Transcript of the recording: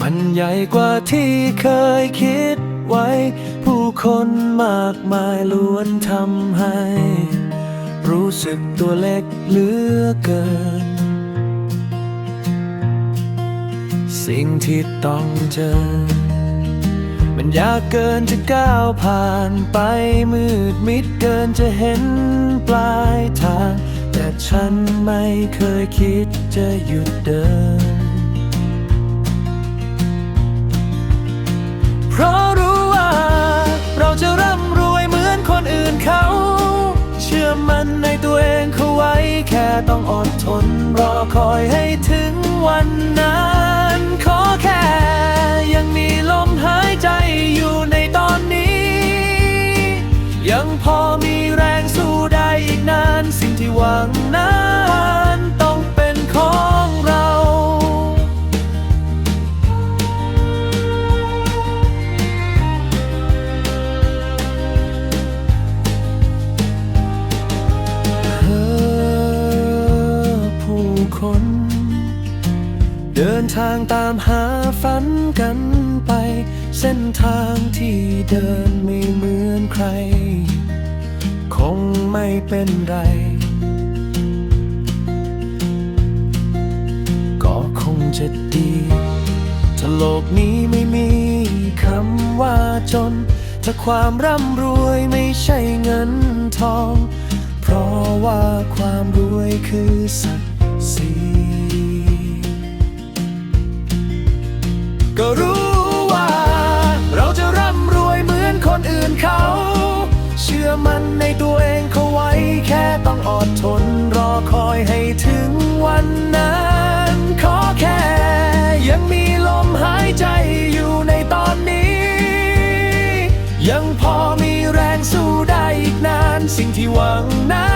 มันใหญ่กว่าที่เคยคิดไว้ ผู้คนมากมายล้วนทำให้ รู้สึกตัวเล็กเหลือเกิน สิ่งที่ต้องเจอ มันยากเกินจะก้าวผ่านไปมืดมิดเกินจะเห็นปลายทาง แต่ฉันไม่เคยคิดจะหยุดเดิน เพราะรู้ว่าเราจะร่ำรวยเหมือนคนอื่นเขา เชื่อมันในตัวเองเขาไว้ แค่ต้องอดทน รอคอยให้ถึงวันนั้น คน เดินทางตามหาฝันกันไป เส้นทางที่เดินไม่เหมือนใคร คงไม่เป็นไร ก็คงจะดีถ้าโลกนี้ไม่มีคำว่าจน ถ้าความร่ำรวยไม่ใช่เงินทอง เพราะว่าความรวยคือศัก ดิ์ศรีก็รู้ว่าเราจะร่ำรวยเหมือนคนอื่นเขา เชื่อมันในตัวเองเขาไว้ แค่ต้องอดทนรอคอยให้ถึงวันนั้น ขอแค่ยังมีลมหายใจอยู่ในตอนนี้ ยังพอมีแรงสู้ได้อีกนานสิ่งที่หวังนั้น